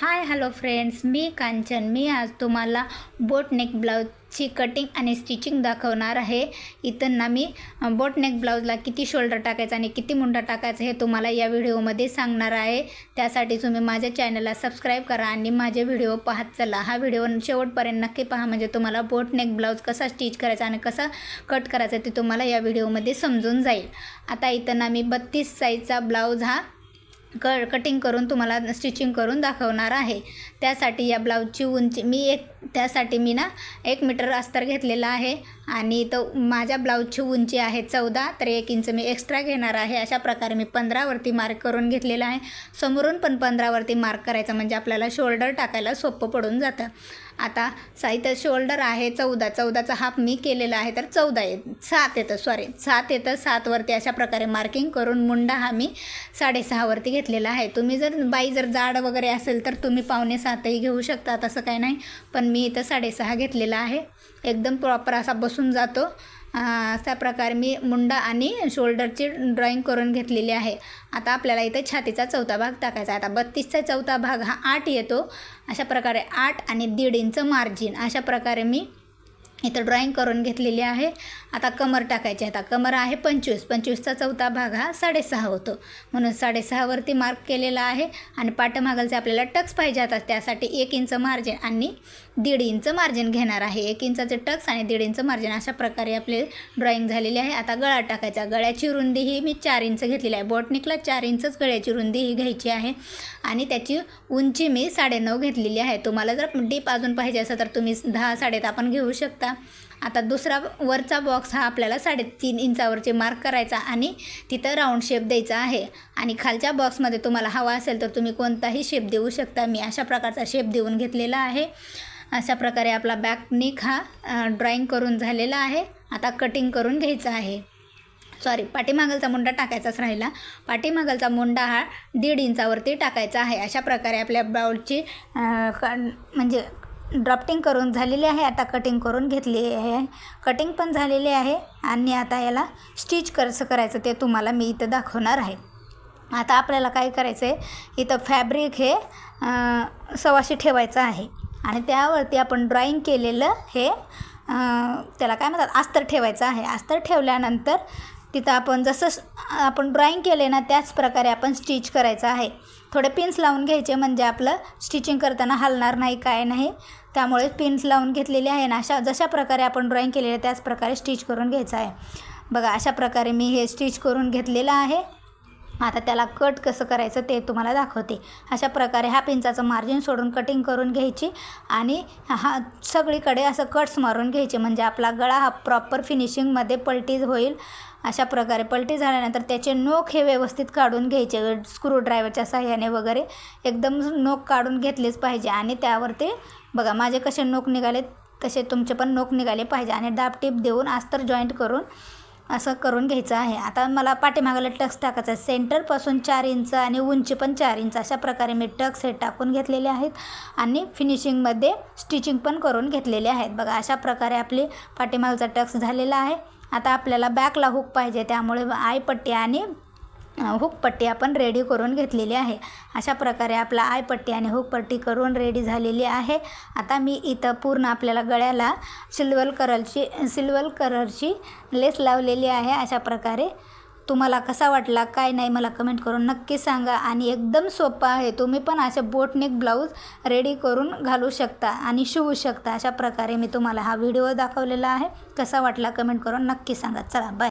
हाय hello friends मी कांचन. मी आज तुम्हाला बोट नेक ब्लाऊजची कटिंग आणि स्टिचिंग दाखवणार आहे. इथं ना मी बोट नेक ब्लाऊजला किती शोल्डर टाकायचं आणि किती मुंडा टाकायचं हे तुम्हाला या व्हिडिओमध्ये सांगणार आहे. त्यासाठी तुम्ही माझ्या चॅनलला सबस्क्राईब करा आणि माझे व्हिडिओ पाहत चला. हा व्हिडिओ शेवटपर्यंत नक्की पहा म्हणजे तुम्हाला बोट नेक ब्लाऊज कसा स्टिच करायचा आणि कसा कट करायचा ते तुम्हाला या व्हिडिओमध्ये समजून जाईल. आता इथं ना मी बत्तीस साईजचा ब्लाऊज हा क कटिंग करून तुम्हाला स्टिचिंग करून दाखवणार आहे. त्यासाठी या ब्लाऊजची उंची मी एक त्यासाठी मी ना एक मीटर अस्तर घेतलेला आहे आणि तो माझ्या ब्लाऊजची उंची आहे चौदा तर एक इंच मी एक्स्ट्रा घेणार आहे. अशा प्रकारे मी पंधरावरती मार्क करून घेतलेला आहे. समोरून पण पंधरावरती मार्क करायचं म्हणजे आपल्याला शोल्डर टाकायला सोपं पडून जातं. आता साहित्य शोल्डर आहे चौदा चौदाचा हाफ मी केलेला आहे तर चौदा येत सात येतं सॉरी सात येतं सातवरती अशा प्रकारे मार्किंग करून मुंडा हा मी साडेसहावरती घेतलेला आहे. तुम्ही जर बाई जर जाड वगैरे असेल तर तुम्ही पावणे सातही घेऊ शकता. तसं काही नाही. पण मी इथं साडेसहा घेतलेला आहे. एकदम प्रॉपर असा बसून जातो. अशा प्रकारे मी मुंडा आणि शोल्डरची ड्रॉईंग करून घेतलेली आहे. आता आपल्याला इथं छातीचा चौथा भाग टाकायचा आता बत्तीसचा चौथा भाग हा आठ येतो. अशा प्रकारे आठ आणि दीड इंच मार्जिन अशा प्रकारे मी इथं ड्रॉईंग करून घेतलेली आहे. आता कमर टाकायची आता कमर आहे पंचवीस. पंचवीसचा चौथा भाग हा साडेसहा होतो. म्हणून साडेसहावरती मार्क केलेला आहे. आणि पाठमागलचे आपल्याला टक्स पाहिजे आता त्यासाठी एक इंच मार्जिन आणि दीड इंच मार्जिन घेणार आहे. एक इंचाचे टक्स आणि दीड इंच मार्जिन अशा प्रकारे आपले ड्रॉईंग झालेली आहे. आता गळा टाकायचा. गळ्याची रुंदी ही मी चार इंच घेतलेली आहे. बोटनिकला चार इंचच गळ्याची रुंदी ही घ्यायची आहे. आणि त्याची उंची मी साडेनऊ घेतलेली आहे. तुम्हाला जर डीप अजून पाहिजे असेल तर तुम्ही दहा साडेदहा पण घेऊ शकता. आता दुसरा वरचा बॉक्स हा आपल्याला साडेतीन इंचावरचे मार्क करायचा आणि तिथं राऊंड शेप द्यायचा आहे. आणि खालच्या बॉक्समध्ये तुम्हाला हवा असेल तर तुम्ही कोणताही शेप देऊ शकता. मी अशा प्रकारचा शेप देऊन घेतलेला आहे. अशा प्रकारे आपला बॅक निक हा ड्रॉईंग करून झालेला आहे. आता कटिंग करून घ्यायचा आहे. सॉरी पाठीमागलचा मुंडा टाकायचाच राहिला. पाठीमागलचा मुंडा हा दीड इंचावरती टाकायचा आहे. अशा प्रकारे आपल्या ब्लाऊजची क म्हणजे ड्राफ्टिंग करून झालेली आहे. आता कटिंग करून घेतली आहे. कटिंग पण झालेली आहे आणि आता याला स्टिच कसं करायचं ते तुम्हाला मी इथं दाखवणार आहे. आता आपल्याला काय करायचं आहे इथं फॅब्रिक हे सवाशी ठेवायचं आहे. आणि त्यावरती आपण ड्रॉईंग केलेलं हे त्याला काय म्हणतात अस्तर ठेवायचं आहे. अस्तर ठेवल्यानंतर तिथं आपण जसं आपण ड्रॉईंग केले ना त्याच प्रकारे आपण स्टिच करायचं आहे. थोडे पिन्स लावून घ्यायचे म्हणजे आपलं स्टिचिंग करताना हलणार नाही काय नाही. त्यामुळे पिन्स लावून घेतलेले आहे ना अशा जशा प्रकारे आपण ड्रॉईंग केलेलं त्याच प्रकारे स्टिच करून घ्यायचं आहे. बघा अशा प्रकारे मी हे स्टिच करून घेतलेलं आहे. आता त्याला कट कसं करायचं ते तुम्हाला दाखवते. अशा प्रकारे हा पिंचाचं मार्जिन सोडून कटिंग करून घ्यायची आणि हा सगळीकडे असं कट्स मारून घ्यायचे. म्हणजे आपला गळा हा प्रॉपर फिनिशिंगमध्ये पलटी होईल. अशा प्रकारे पलटी झाल्यानंतर त्याचे नोक हे व्यवस्थित काढून घ्यायचे. स्क्रूड्रायव्हरच्या साह्याने वगैरे एकदम नोक काढून घेतलेच पाहिजे. आणि त्यावरती बघा माझे कसे नोक निघाले तसे तुमचे पण नोक निघाले पाहिजे. आणि डाब टिप देऊन अस्तर जॉईंट करून असं करून घ्यायचं आहे. आता मला पाठीमागाला टक्स टाकायचं आहे. सेंटरपासून चार इंच आणि उंची पण चार इंच अशा प्रकारे मी टक्स हे टाकून घेतलेले आहेत. आणि फिनिशिंगमध्ये स्टिचिंग पण करून घेतलेले आहेत. बघा अशा प्रकारे आपली पाठीमागचा टक्स झालेला आहे. आता आपल्याला बॅकला हुक पाहिजे त्यामुळे आयपट्टी आणि हुकपट्टी आपण रेडी करून घेतलेली आहे. अशा प्रकारे आपला आयपट्टी आणि हुकपट्टी करून रेडी झालेली आहे. आता मी इथं पूर्ण आपल्याला गळ्याला सिल्वर कलरची सिल्वर कलरची लेस लावलेली आहे. अशा प्रकारे तुम्हाला कसा वाटला काय नाही मला कमेंट करून नक्की सांगा. आणि एकदम सोपं आहे. तुम्ही पण असे बोटनेक ब्लाऊज रेडी करून घालू शकता आणि शिवू शकता. अशा प्रकारे मी तुम्हाला हा व्हिडिओ दाखवलेला आहे. कसा वाटला कमेंट करून नक्की सांगा. चला बाय